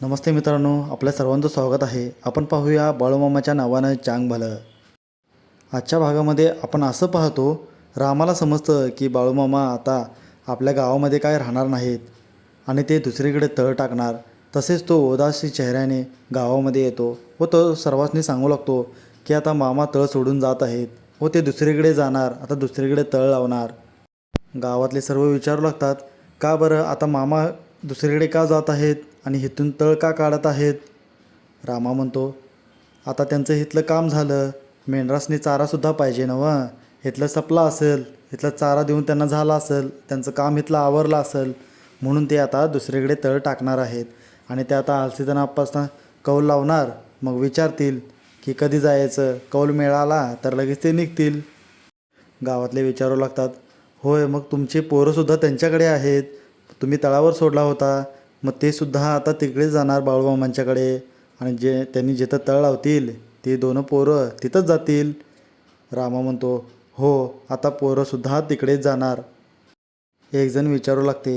नमस्ते मित्रांनो आपल्या सर्वांचं स्वागत आहे. आपण पाहूया बाळूमामाच्या नावानं चांग भलं. आजच्या भागामध्ये आपण असं पाहतो रामाला समजतं की बाळूमामा आता आपल्या गावामध्ये काय राहणार नाहीत आणि ते दुसरीकडे तळ टाकणार. तसेच तो उदासी चेहऱ्याने गावामध्ये येतो व तो सर्वांनी सांगू लागतो की आता मामा तळ सोडून जात आहेत व ते दुसरीकडे जाणार आता दुसरीकडे तळ लावणार. गावातले सर्व विचारू लागतात का बरं आता मामा दुसरीकडे का जात आहेत? आणि इथून तळ का काढत आहेत? रामा म्हणतो आता त्यांचं इथलं काम झालं. मेंढरासनी चारासुद्धा पाहिजे ना व इथलं सपला असेल हिथला चारा देऊन त्यांना झाला असेल त्यांचं काम इथलं आवरलं असेल. म्हणून ते आता दुसरीकडे तळ टाकणार आहेत. आणि ते आता आलसीदना आप्पासना कौल लावणार. मग विचारतील की कधी जायचं? कौल मिळाला तर लगेच ते निघतील. गावातले विचारू लागतात होय मग तुमचे पोरंसुद्धा त्यांच्याकडे आहेत. तुम्ही तळावर सोडला होता. मग ते सुद्धा आता तिकडे जाणार बाळूमामांच्याकडे. आणि जे त्यांनी जिथं तळ लावतील ते दोन पोरं तिथंच जातील. रामा म्हणतो हो आता पोरंसुद्धा तिकडेच जाणार. एक जण विचारू लागते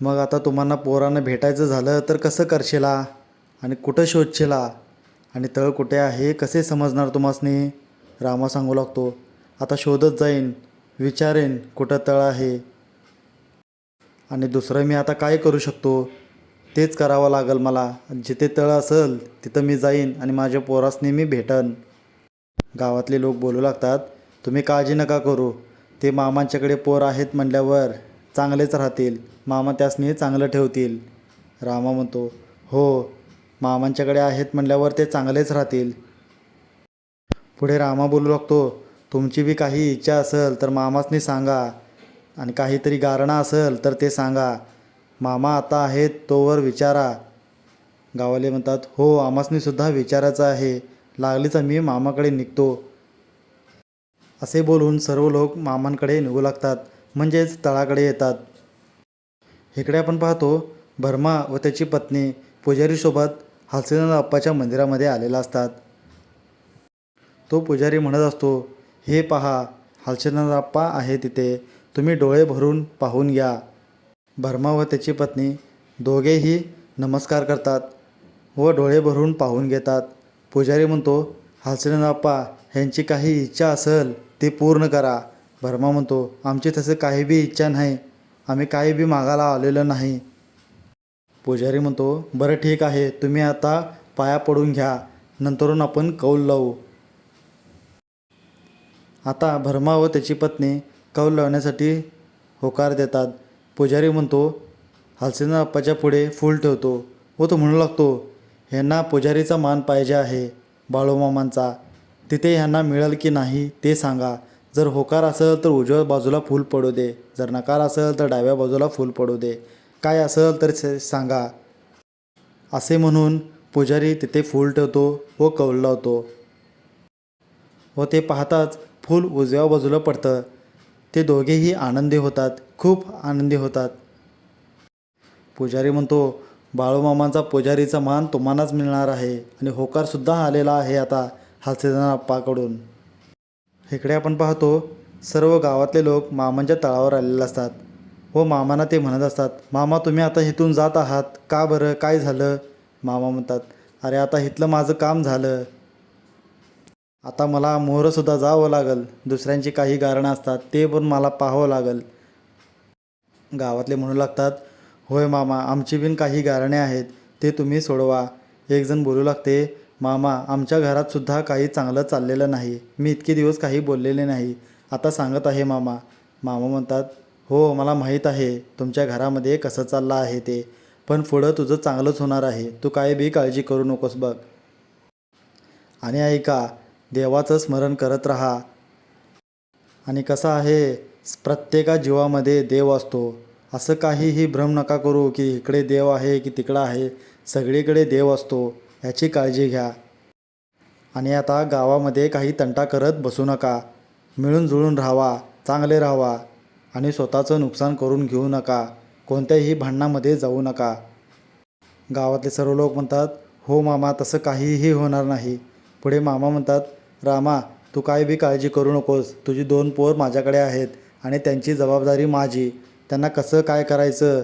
मग आता तुम्हाला पोरांना भेटायचं झालं तर कसं करशिला? आणि कुठं शोधशिला? आणि तळ कुठे आहे? कसे समजणार तुम्हासनी? रामा सांगू लागतो आता शोधत जाईन विचारेन कुठं तळ आहे. आणि दुसरं मी आता काय करू शकतो? तेच करावं लागेल मला. जिथे तळ असेल तिथं मी जाईन आणि माझ्या पोरासनी मी भेटन. गावातले लोक बोलू लागतात तुम्ही काळजी नका करू. ते मामांच्याकडे पोर आहेत म्हणल्यावर चांगलेच राहतील. मामा त्यासनी चांगलं ठेवतील. रामा म्हणतो हो मामांच्याकडे आहेत म्हणल्यावर ते चांगलेच राहतील. पुढे रामा बोलू लागतो तुमची बी काही इच्छा असेल तर मामासनी सांगा. आणि काहीतरी गारणं असेल तर ते सांगा. मामा आता आहेत तोवर विचारा. गावाले म्हणतात हो आमासनीसुद्धा विचारायचं आहे. लागलीच मी मामाकडे निघतो. असे बोलून सर्व लोक मामांकडे निघू लागतात म्हणजेच तळाकडे येतात. इकडे आपण पाहतो भरमा व त्याची पत्नी पुजारीसोबत हलसीनाथ अप्पाच्या मंदिरामध्ये आलेला असतात. तो पुजारी म्हणत असतो हे पहा हलसीनाथ अप्पा आहे तिथे तुम्ही डोळे भरून पाहून घ्या भर्मा व त्याची पत्नी. दोघेही नमस्कार करतात व डोळे भरून पाहून घेतात. पुजारी म्हणतो हलसीनाथ ह्यांची काही इच्छा असेल ती पूर्ण करा. भर्मा म्हणतो आमची तसं काही बी इच्छा नाही. आम्ही काही बी मागायला आलेलो नाही. पुजारी म्हणतो बरं ठीक आहे तुम्ही आता पाया पडून घ्या. नंतरून आपण कौल लावू. आता भर्मा व त्याची पत्नी कौल लावण्यासाठी होकार देतात. पुजारी म्हणतो हालसेना अप्पाच्या पुढे फूल ठेवतो व तो म्हणू लागतो ह्यांना पुजारीचा मान पाहिजे आहे बाळूमामांचा तिथे ह्यांना मिळेल की नाही ते सांगा. जर होकार असेल तर उजव्या बाजूला फूल पडू दे. जर नकार असेल तर डाव्या बाजूला फूल पडू दे. काय असेल तर सांगा. असे म्हणून पुजारी तिथे फूल ठेवतो व कौल लावतो. व ते पाहताच फूल उजव्या बाजूला पडतं. ते दोघेही आनंदी होतात खूप आनंदी होतात. पुजारी म्हणतो बाळूमामांचा पुजारीचा मान तुम्हालाच मिळणार आहे आणि होकारसुद्धा आलेला आहे आता हलसेदान अप्पाकडून इकडे आपण पाहतो सर्व गावातले लोक मामांच्या तळावर आलेले असतात. व मामांना ते म्हणत असतात मामा तुम्ही आता इथून जात आहात का बरं काय झालं? मामा म्हणतात अरे आता इथलं माझं काम झालं आता मला मोहरंसुद्धा जावं लागल. दुसऱ्यांची काही गारणं असतात ते पण मला पाहावं लागल. गावातले म्हणू लागतात होय मामा आमची बिन काही गारणे आहेत ते तुम्ही सोडवा. एकजण बोलू लागते मामा आमच्या घरातसुद्धा काही चांगलं चाललेलं नाही. मी इतके दिवस काही बोललेले नाही. आता सांगत आहे मामा. मामा म्हणतात हो मला माहीत आहे तुमच्या घरामध्ये कसं चाललं आहे ते. पण पुढं तुझं चांगलंच होणार आहे. तू काय बी काळजी करू नकोस बघ. आणि ऐका देवाचं स्मरण करत राहा. आणि कसं आहे प्रत्येका जीवामध्ये देव असतो. असं काहीही भ्रम नका करू की इकडे देव आहे की तिकडं आहे. सगळीकडे देव असतो याची काळजी घ्या. आणि आता गावामध्ये काही तंटा करत बसू नका. मिळून जुळून राहावा चांगले राहावा. आणि स्वतःचं नुकसान करून घेऊ नका. कोणत्याही भांडणामध्ये जाऊ नका. गावातले सर्व लोक म्हणतात हो मामा तसं काहीही होणार नाही. पुढे मामा म्हणतात रामा तू काय बी काळजी करू नकोस. तुझी दोन पोर माझ्याकडे आहेत आणि त्यांची जबाबदारी माझी. त्यांना कसं काय करायचं?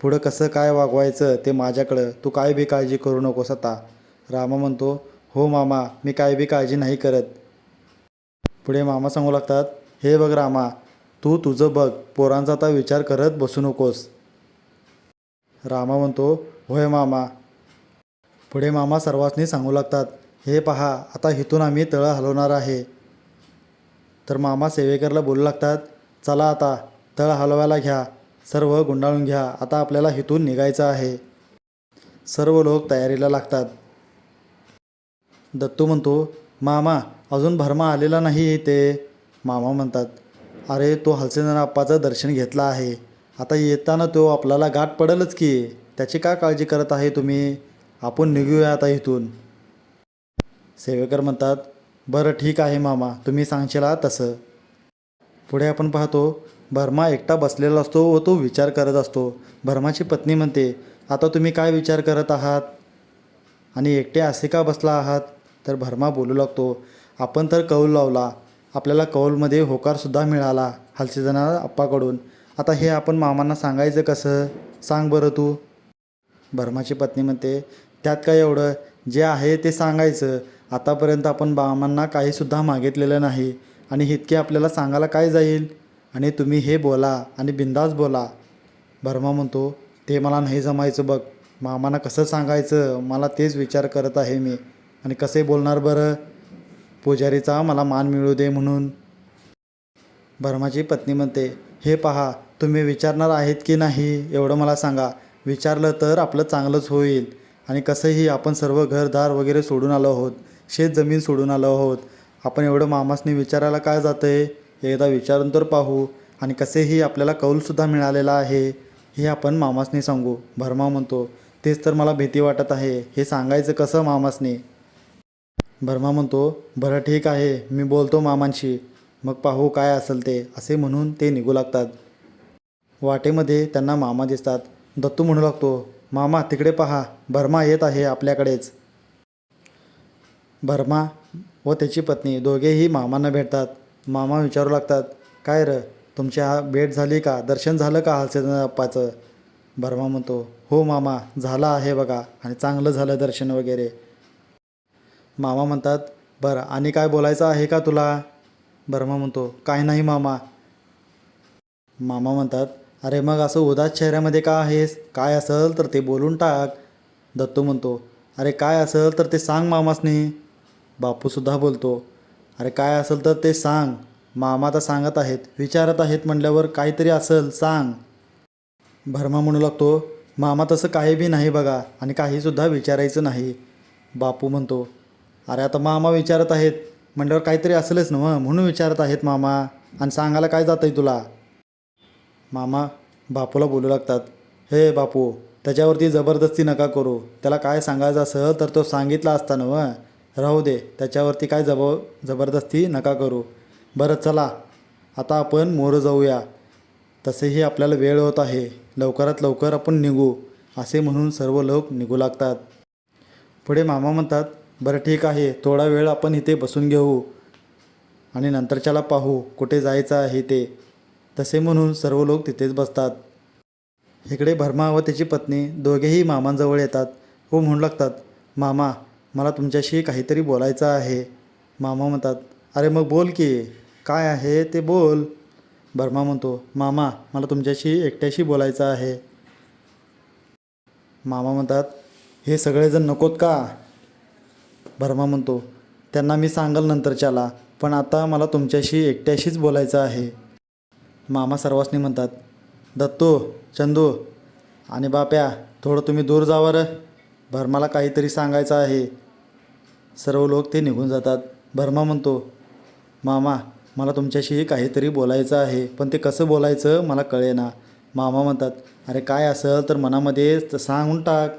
पुढं कसं काय वागवायचं ते माझ्याकडं. तू काय बी काळजी करू नकोस आता. रामा म्हणतो हो मामा मी काय बी काळजी नाही करत. पुढे मामा सांगू लागतात हे बघ रामा तू तुझं बघ. पोरांचा आता विचार करत बसू नकोस. रामा म्हणतो होय मामा. पुढे मामा सर्वांनी सांगू लागतात हे पहा आता इथून आम्ही तळं हलवणार आहे. तर मामा सेवेकरला बोलू लागतात चला आता तळ हलवायला घ्या सर्व गुंडाळून घ्या आता आपल्याला इथून निघायचं आहे. सर्व लोक तयारीला लागतात. दत्तू म्हणतो मामा अजून भरमा आलेला नाही ते मामा म्हणतात अरे तो हलसेन आप्पाचं दर्शन घेतला आहे. आता येताना तो आपल्याला गाठ पडेलच की त्याची का काळजी करत आहे तुम्ही? आपण निघूया आता इथून. सेवेकर म्हणतात बरं ठीक आहे मामा तुम्ही सांगशीला तसं. पुढे आपण पाहतो भरमा एकटा बसलेला असतो व तो विचार करत असतो. भरमाची पत्नी म्हणते आता तुम्ही काय विचार करत आहात? आणि एकटे असे का बसला आहात? तर भरमा बोलू लागतो आपण तर कौल लावला आपल्याला कौलमध्ये होकारसुद्धा मिळाला हलसेजना आप्पाकडून. आता हे आपण मामांना सांगायचं कसं? सांग बरं तू. भरमाची पत्नी म्हणते त्यात काय एवढं? जे आहे ते सांगायचं. आतापर्यंत आपण बामांना काहीसुद्धा मागितलेलं नाही आणि इतके आपल्याला सांगायला काय जाईल? आणि तुम्ही हे बोला आणि बिंदास बोला. भरमा म्हणतो ते मला नाही जमायचं बघ. मामांना कसं सांगायचं? मला तेच विचार करत आहे मी. आणि कसे बोलणार बरं? पुजारीचा मला मान मिळू दे म्हणून. भरमाची पत्नी म्हणते हे पहा तुम्ही विचारणार आहेत की नाही? एवढं मला सांगा. विचारलं तर आपलं चांगलंच होईल. आणि कसंही आपण सर्व घरदार वगैरे सोडून आलो आहोत. शेत जमीन सोडून आलो आहोत. आपण एवढं मामासनी विचारायला काय जातं आहे एकदा विचारून तर पाहू. आणि कसेही आपल्याला कौलसुद्धा मिळालेला आहे हे आपण मामासनी सांगू. भरमा म्हणतो तेच तर मला भीती वाटत आहे. हे सांगायचं कसं मामासनी? भरमा म्हणतो बरं ठीक आहे मी बोलतो मामांशी. मग पाहू काय असेल ते. असे म्हणून ते निघू लागतात. वाटेमध्ये त्यांना मामा दिसतात. दत्तू म्हणू लागतो मामा तिकडे पहा. भरमा येत आहे आपल्याकडेच. भरमा व त्याची पत्नी दोघेही मामांना भेटतात. मामा विचारू लागतात काय र तुमची हा भेट झाली का? दर्शन झालं का हलसेनाप्पाचं भरमा म्हणतो हो मामा झालं आहे बघा आणि चांगलं झालं दर्शन वगैरे. मामा म्हणतात बरं आणि काय बोलायचं आहे का तुला? भरमा म्हणतो काय नाही मामा. मामा म्हणतात अरे मग असं उदास चेहऱ्यामध्ये का आहेस? काय असेल तर ते बोलून टाक. दत्तू म्हणतो अरे काय असेल तर ते सांग मामासनी. बापूसुद्धा बोलतो अरे काय असेल तर ते सांग. मामा तर सांगत आहेत विचारत आहेत म्हटल्यावर काहीतरी असेल सांग. भरमा म्हणू लागतो मामा तसं काही बी नाही बघा आणि काहीसुद्धा विचारायचं नाही. बापू म्हणतो अरे आता मामा विचारत आहेत म्हटल्यावर काहीतरी असेलच ना म्हणून विचारत आहेत मामा आणि सांगायला काय जातं आहे तुला? मामा बापूला बोलू लागतात हे बापू त्याच्यावरती जबरदस्ती नका करू. त्याला काय सांगायचं असं तर तो सांगितला असता ना राहू दे त्याच्यावरती काय जब जबरदस्ती नका करू. बरं चला. आता आपण मोरं जाऊया. तसेही आपल्याला वेळ होत आहे. लवकरात लवकर आपण निघू असे म्हणून सर्व लोक निघू लागतात. पुढे मामा म्हणतात बरं ठीक आहे. थोडा वेळ आपण इथे बसून घेऊ आणि नंतरच्याला पाहू कुठे जायचं आहे ते. तसे म्हणून सर्व लोक तिथेच बसतात. इकडे भरमा व त्याची पत्नी दोघेही मामांजवळ येतात व म्हणू लागतात मामा मला तुमच्याशी काहीतरी बोलायचं आहे. मामा म्हणतात अरे मग बोल की काय आहे ते बोल. भरमा म्हणतो मामा मला तुमच्याशी एकट्याशी बोलायचं आहे. मामा म्हणतात हे सगळेजण नकोत का? भरमा म्हणतो त्यांना मी सांगल नंतरच्याला पण आता मला तुमच्याशी एकट्याशीच बोलायचं आहे. मामा सर्वांनी म्हणतात दत्तू चंदू आणि बाप्या थोडं तुम्ही दूर जावं र भरमाला काहीतरी सांगायचं आहे. सर्व लोक ते निघून जातात. भरमा म्हणतो मामा मला तुमच्याशी काहीतरी बोलायचं आहे पण ते कसं बोलायचं मला कळेना. मामा म्हणतात अरे काय असेल तर मनामध्ये सांगून टाक.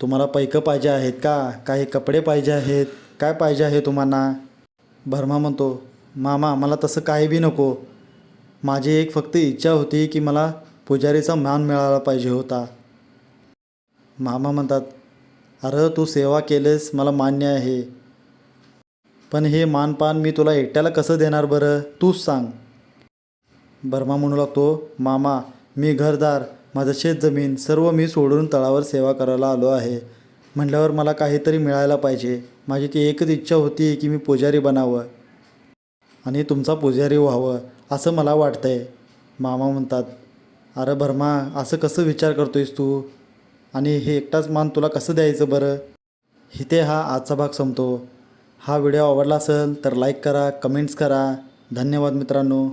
तुम्हाला पैकं पाहिजे आहेत का? काही कपडे पाहिजे आहेत? काय पाहिजे आहे तुम्हाला? भरमा म्हणतो मामा मला तसं काही बी नको. माझी एक फक्त इच्छा होती की मला पुजारीचा मान मिळाला पाहिजे होता. मामा म्हणतात अरे तू सेवा केलेस मला मान्य आहे. पण हे मानपान मी तुला एकट्याला कसं देणार बरं? तूच सांग. बर्मा म्हणू लागतो मामा मी घरदार माझं शेत जमीन सर्व मी सोडून तळावर सेवा करायला आलो आहे. म्हटल्यावर मला काहीतरी मिळायला पाहिजे. माझी ती एकच इच्छा होती की मी पुजारी बनावं. आणि तुमचा पुजारी व्हावं असं मला वाटतंय. मामा म्हणतात अरे भरमा असं कसं विचार करतोयस तू? आणि हे एकटाच मान तुला कसं द्यायचं बरं? इथे हा आजचा भाग संपतो. हा व्हिडिओ आवडला असेल तर लाईक करा कमेंट्स करा. धन्यवाद मित्रांनो.